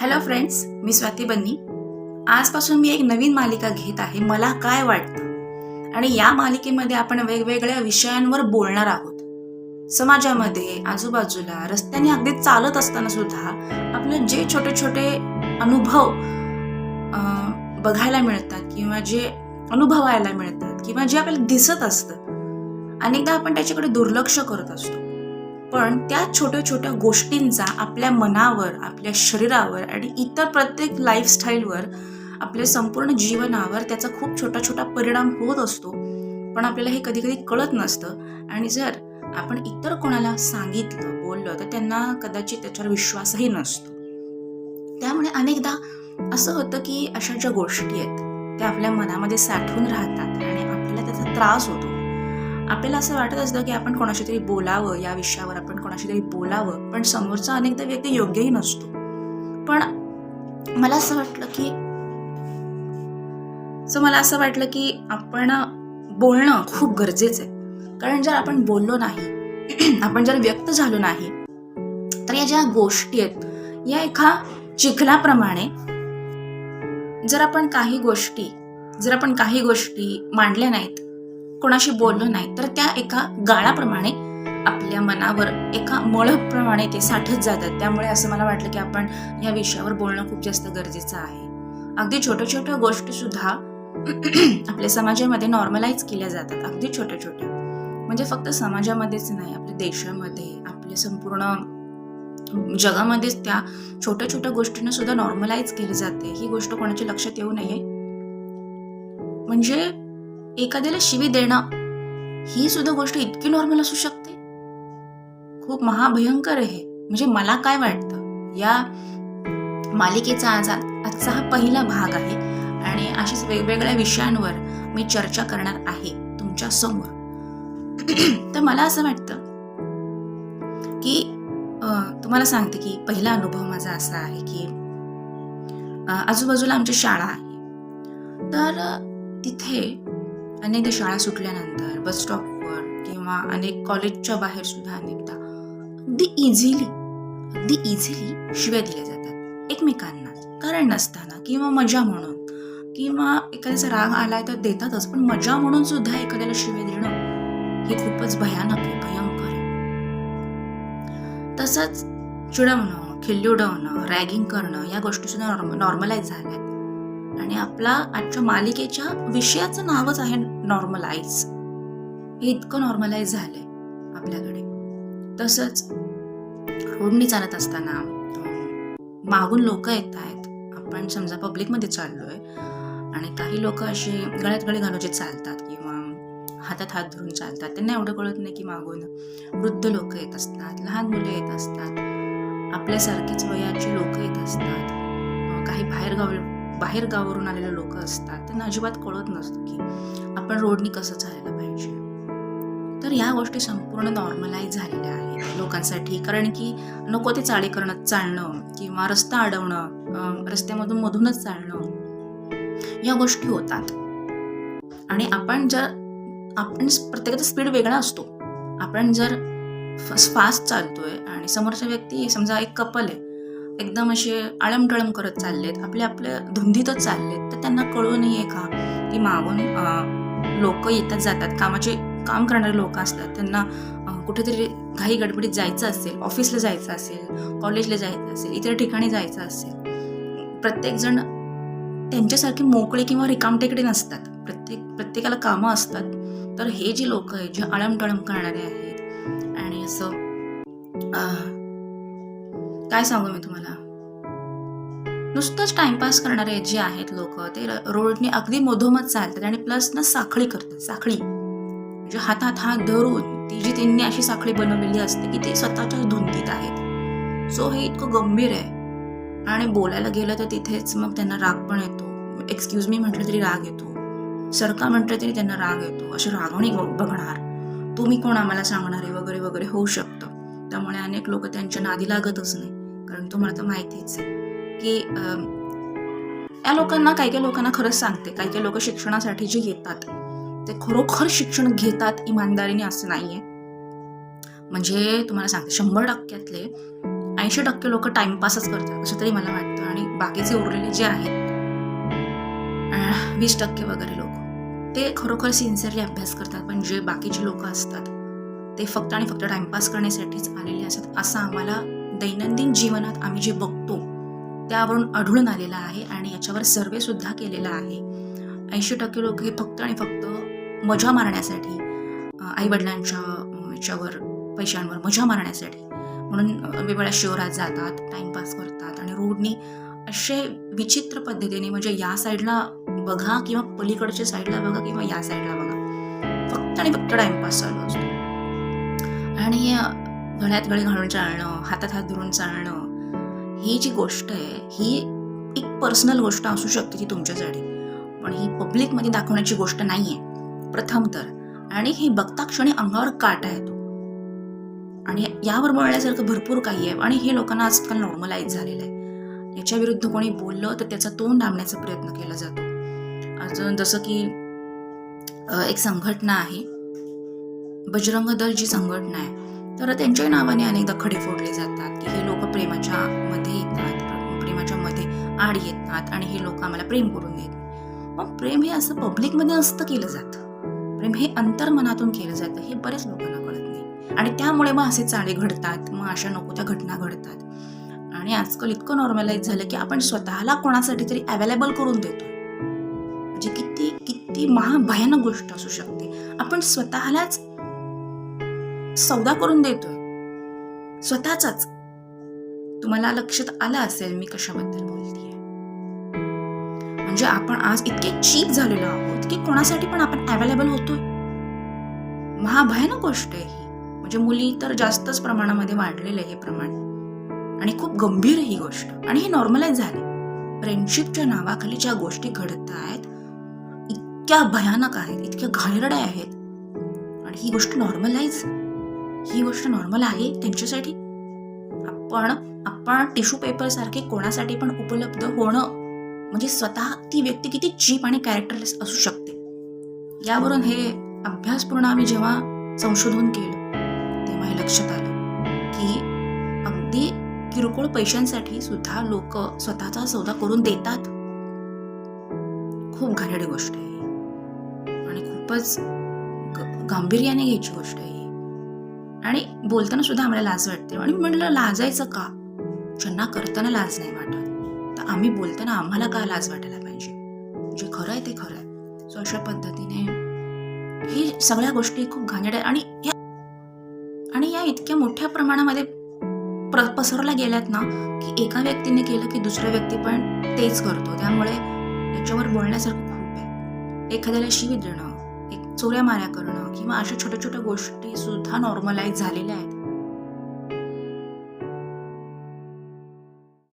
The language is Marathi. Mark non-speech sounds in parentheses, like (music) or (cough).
हॅलो फ्रेंड्स मी स्वाती बन्नी. आजपासून मी एक नवीन मालिका घेत आहे मला काय वाटतं? आणि या मालिकेमध्ये आपण वेगवेगळ्या विषयांवर बोलणार आहोत. समाजामध्ये आजूबाजूला रस्त्याने अगदी चालत असताना सुद्धा आपले जे छोटे छोटे अनुभव बघायला मिळतात किंवा जे अनुभवायला मिळतात किंवा जे आपल्याला दिसत असतं अनेकदा आपण त्याच्याकडे दुर्लक्ष करत असतो. पण त्या छोट्या छोट्या गोष्टींचा आपल्या मनावर आपल्या शरीरावर आणि इतर प्रत्येक लाईफस्टाईलवर आपल्या संपूर्ण जीवनावर त्याचा खूप छोटा छोटा परिणाम होत असतो. पण आपल्याला हे कधी कधी कळत नसतं. आणि जर आपण इतर कोणाला सांगितलं बोललं तर त्यांना कदाचित त्याच्यावर विश्वासही नसतो. त्यामुळे अनेकदा असं होतं की अशा ज्या गोष्टी आहेत त्या आपल्या मनामध्ये साठवून राहतात आणि आपल्याला त्याचा त्रास होतो. आपल्याला असं वाटत असतं की आपण कोणाशी तरी बोलावं या विषयावर आपण कोणाशी तरी बोलावं पण समोरचा अनेकदा व्यक्ती योग्यही नसतो. पण मला असं वाटलं की सो मला असं वाटलं की आपण बोलणं खूप गरजेचं आहे. कारण जर आपण बोललो नाही (clears throat) आपण जर व्यक्त झालो नाही तर या ज्या गोष्टी आहेत या एका चिखलाप्रमाणे जर आपण काही गोष्टी जर आपण काही गोष्टी मांडल्या नाहीत कोणाशी बोललो नाही तर त्या एका गाळाप्रमाणे आपल्या मनावर एका मळप्रमाणे ते साठत जातात. त्यामुळे असं मला वाटलं की आपण या विषयावर बोलणं खूप जास्त गरजेचं आहे. अगदी छोट्या छोट्या गोष्टी सुद्धा (clears throat) आपल्या समाजामध्ये नॉर्मलाइज केल्या जातात. अगदी छोट्या छोट्या म्हणजे फक्त समाजामध्येच नाही आपल्या देशामध्ये आपल्या संपूर्ण जगामध्येच त्या छोट्या छोट्या गोष्टींना सुद्धा नॉर्मलाइज केली जाते. ही गोष्ट कोणाच्या लक्षात येऊ नये. म्हणजे एखाद्याला शिवी देणं ही सुद्धा गोष्ट इतकी नॉर्मल असू शकते. खूप महाभयंकर आहे म्हणजे मला काय वाटतं या मालिकेचा आज आजचा हा पहिला भाग आहे आणि अशाच वेगवेगळ्या विषयांवर मी चर्चा करणार आहे तुमच्यासमोर. (clears throat) तर मला असं वाटतं की तुम्हाला सांगते की पहिला अनुभव माझा असा आहे की आजूबाजूला आमची शाळा आहे. तर तिथे अनेकदा शाळा सुटल्यानंतर बस स्टॉपवर किंवा अनेक कॉलेजच्या बाहेर सुद्धा अनेकदा अगदी इझिली अगदी इझिली शिव्या दिल्या जातात एकमेकांना. कारण नसताना किंवा मजा म्हणून. किंवा एखाद्याचा राग आलाय तर देतातच पण मजा म्हणून सुद्धा एखाद्याला शिव्या देणं हे खूपच भयानक आहे भयंकर आहे. तसंच चिडवणं खिल्ली उडवणं रॅगिंग करणं या गोष्टी सुद्धा नॉर्म नॉर्मलाइज झाल्यात. आणि आपला आजच्या मालिकेच्या विषयाचं नावच आहे नॉर्मलाइज हे इतकं नॉर्मलाइज झालंय आपल्याकडे. तसंच रोडनी चालत असताना मागून लोक येत आहेत. आपण समजा पब्लिकमध्ये चाललोय आणि काही लोक असे गळ्यात गळे घालून जे चालतात किंवा हातात हात धरून चालतात त्यांना एवढं कळत नाही की मागून वृद्ध लोक येत असतात लहान मुले येत असतात आपल्यासारखीच वयाची लोक येत असतात काही बाहेर गाव बाहेर गावावरून आलेले लोक असतात त्यांना अजिबात कळत नसतं की आपण रोडनी कसं चालायला पाहिजे. तर ह्या गोष्टी संपूर्ण नॉर्मलाईज झालेल्या आहेत लोकांसाठी. कारण की नको ते चाळे करणं चालणं किंवा रस्ता अडवणं रस्त्यामधून मधूनच चालणं या गोष्टी होतात. आणि आपण जर आपण प्रत्येकाचा स्पीड वेगळा असतो. आपण जर फास्ट चालतोय आणि समोरच्या व्यक्ती समजा एक कपल आहे एकदम असे आळमटळम करत चाललेत आपल्या आपल्या धुंदीतच चाललेत. तर त्यांना कळू नये का की मागून लोक येतात जातात? कामाचे काम करणारे लोक असतात. त्यांना कुठेतरी घाई गडबडीत जायचं असेल ऑफिसला जायचं असेल कॉलेजला जायचं असेल इतर ठिकाणी जायचं असेल प्रत्येकजण त्यांच्यासारखे मोकळे किंवा रिकामटेकडे नसतात. प्रत्येक प्रत्येकाला कामं असतात. तर हे जे लोक आहेत जे आळमटळम करणारे आहेत आणि असं काय सांगू मी तुम्हाला? नुसतंच टाइमपास करणारे जे आहेत लोक ते रोडने अगदी मधोमध चालतात आणि प्लस ना साखळी करतात साखळी. म्हणजे हातात हात धरून ती जी त्यांनी अशी साखळी बनवलेली असते की ते स्वतःच्या धुंदीत आहेत. सो हे इतकं गंभीर आहे. आणि बोलायला गेलं तर तिथेच मग त्यांना राग पण येतो. एक्सक्यूज मी म्हटलं तरी राग येतो. सरका म्हटलं तरी त्यांना राग येतो. असे रागवणी बघणार. तुम्ही कोण आम्हाला सांगणार आहे वगैरे वगैरे होऊ शकतं. त्यामुळे अनेक लोक त्यांच्या नादी लागतच नाही. कारण तुम्हाला तर माहितीच आहे की या लोकांना काही काही लोकांना खरंच सांगते काही काही लोक शिक्षणासाठी जे येतात ते खरोखर शिक्षण घेतात इमानदारीने असं नाहीये. म्हणजे तुम्हाला सांगते शंभर टक्क्यातले ऐंशी टक्के लोक टाइमपासच करतात असं तरी मला वाटतं. आणि बाकीचे उरलेले जे आहेत वीस टक्के वगैरे लोक ते खरोखर सिन्सिअरली अभ्यास करतात. पण जे बाकीचे लोक असतात ते फक्त आणि फक्त टाइमपास करण्यासाठीच आलेले असतात असं आम्हाला दैनंदिन जीवनात आम्ही जे बघतो त्यावरून आढळून आलेलं आहे आणि याच्यावर सर्वे सुद्धा केलेला आहे. ऐंशी टक्के लोक हे फक्त आणि फक्त मजा मारण्यासाठी आईवडिलांच्या याच्यावर पैशांवर मजा मारण्यासाठी म्हणून वेगवेगळ्या शहरात जातात टाइमपास करतात आणि रोडनी असे विचित्र पद्धतीने म्हणजे या साईडला बघा किंवा पलीकडच्या साईडला बघा किंवा या साईडला बघा फक्त आणि फक्त टाइमपास चालू असतो. आणि गळ्यात गळे घालून चालणं हातात हात धरून चालणं ही जी गोष्ट आहे ही एक पर्सनल गोष्ट असू शकते ती तुमच्यासाठी. पण ही पब्लिकमध्ये दाखवण्याची गोष्ट नाही आहे प्रथम तर. आणि ही बघता क्षणी अंगावर काटा येतो. आणि यावर बोलण्यासारखं भरपूर काही आहे. आणि हे लोकांना आजकाल नॉर्मलाइज झालेलं आहे. याच्या विरुद्ध कोणी बोललं तर त्याचा तोंड डांबण्याचा प्रयत्न केला जातो. अजून जसं की एक संघटना आहे. बजरंग दल जी संघटना आहे तर त्यांच्याही नावाने अनेकदा खडे फोडले जातात की हे लोक प्रेमाच्या मध्ये येतात प्रेमाच्या मध्ये आड येतात आणि हे लोक आम्हाला प्रेम करून देत मग पण प्रेम हे असं पब्लिकमध्ये असतं केलं जातं. प्रेम हे अंतर्मनातून केलं जातं हे बरेच लोकांना कळत नाही. आणि त्यामुळे मग असे चाळे घडतात मग अशा नको त्या घटना घडतात. आणि आजकाल इतकं नॉर्मलाइज झालं की आपण स्वतःला कोणासाठी तरी अवेलेबल करून देतो. म्हणजे किती किती महाभयानक गोष्ट असू शकते. आपण स्वतःलाच सौदा करून देतोय. स्वतःचाच. तुम्हाला लक्षात आलं असेल मी कशाबद्दल बोलतीये. म्हणजे आपण आज इतके चीप झालेलो आहोत की कोणासाठी पण आपण अवेलेबल होतोय. महाभयानक गोष्ट आहे ही. म्हणजे मुली तर जास्तच प्रमाणामध्ये वाढलेलं आहे हे प्रमाण. आणि खूप गंभीर ही गोष्ट. आणि हे नॉर्मलाइज झाले. फ्रेंडशिपच्या नावाखाली ज्या गोष्टी घडत आहेत इतक्या भयानक आहेत इतक्या घाणेरड्या आहेत. आणि ही गोष्ट नॉर्मलाइज ही गोष्ट नॉर्मल आहे त्यांच्यासाठी. आपण आपण टिश्यू पेपर सारखे कोणासाठी पण उपलब्ध होणं म्हणजे स्वतः ती व्यक्ती किती चीप आणि कॅरेक्टरलेस असू शकते. यावरून हे अभ्यासपूर्ण आम्ही जेव्हा संशोधन केलं तेव्हा हे लक्षात आलं की अगदी किरकोळ पैशांसाठी सुद्धा लोक स्वतःचा सौदा करून देतात. खूप घाणेडी गोष्ट आहे. आणि खूपच गांभीर्याने घ्यायची गोष्ट आहे. आणि बोलताना सुद्धा आम्हाला लाज वाटते. आणि म्हटलं लाजायचं का? ज्यांना करताना लाज नाही वाटत तर आम्ही बोलताना आम्हाला का लाज वाटायला पाहिजे? जे खरं आहे ते खरं आहे. सो अशा पद्धतीने ही सगळ्या गोष्टी खूप घाणेरड्या आणि या आणि या इतक्या मोठ्या प्रमाणामध्ये प्र पसरल्या गेल्यात ना की एका व्यक्तीने केलं की दुसरा व्यक्ती पण तेच करतो. त्यामुळे याच्यावर बोलण्यासारखं खूप आहे. एखाद्याला शिवी देणं चोऱ्या माऱ्या करणं किंवा अशा छोट्या छोट्या गोष्टी सुद्धा नॉर्मलाइज झालेल्या आहेत.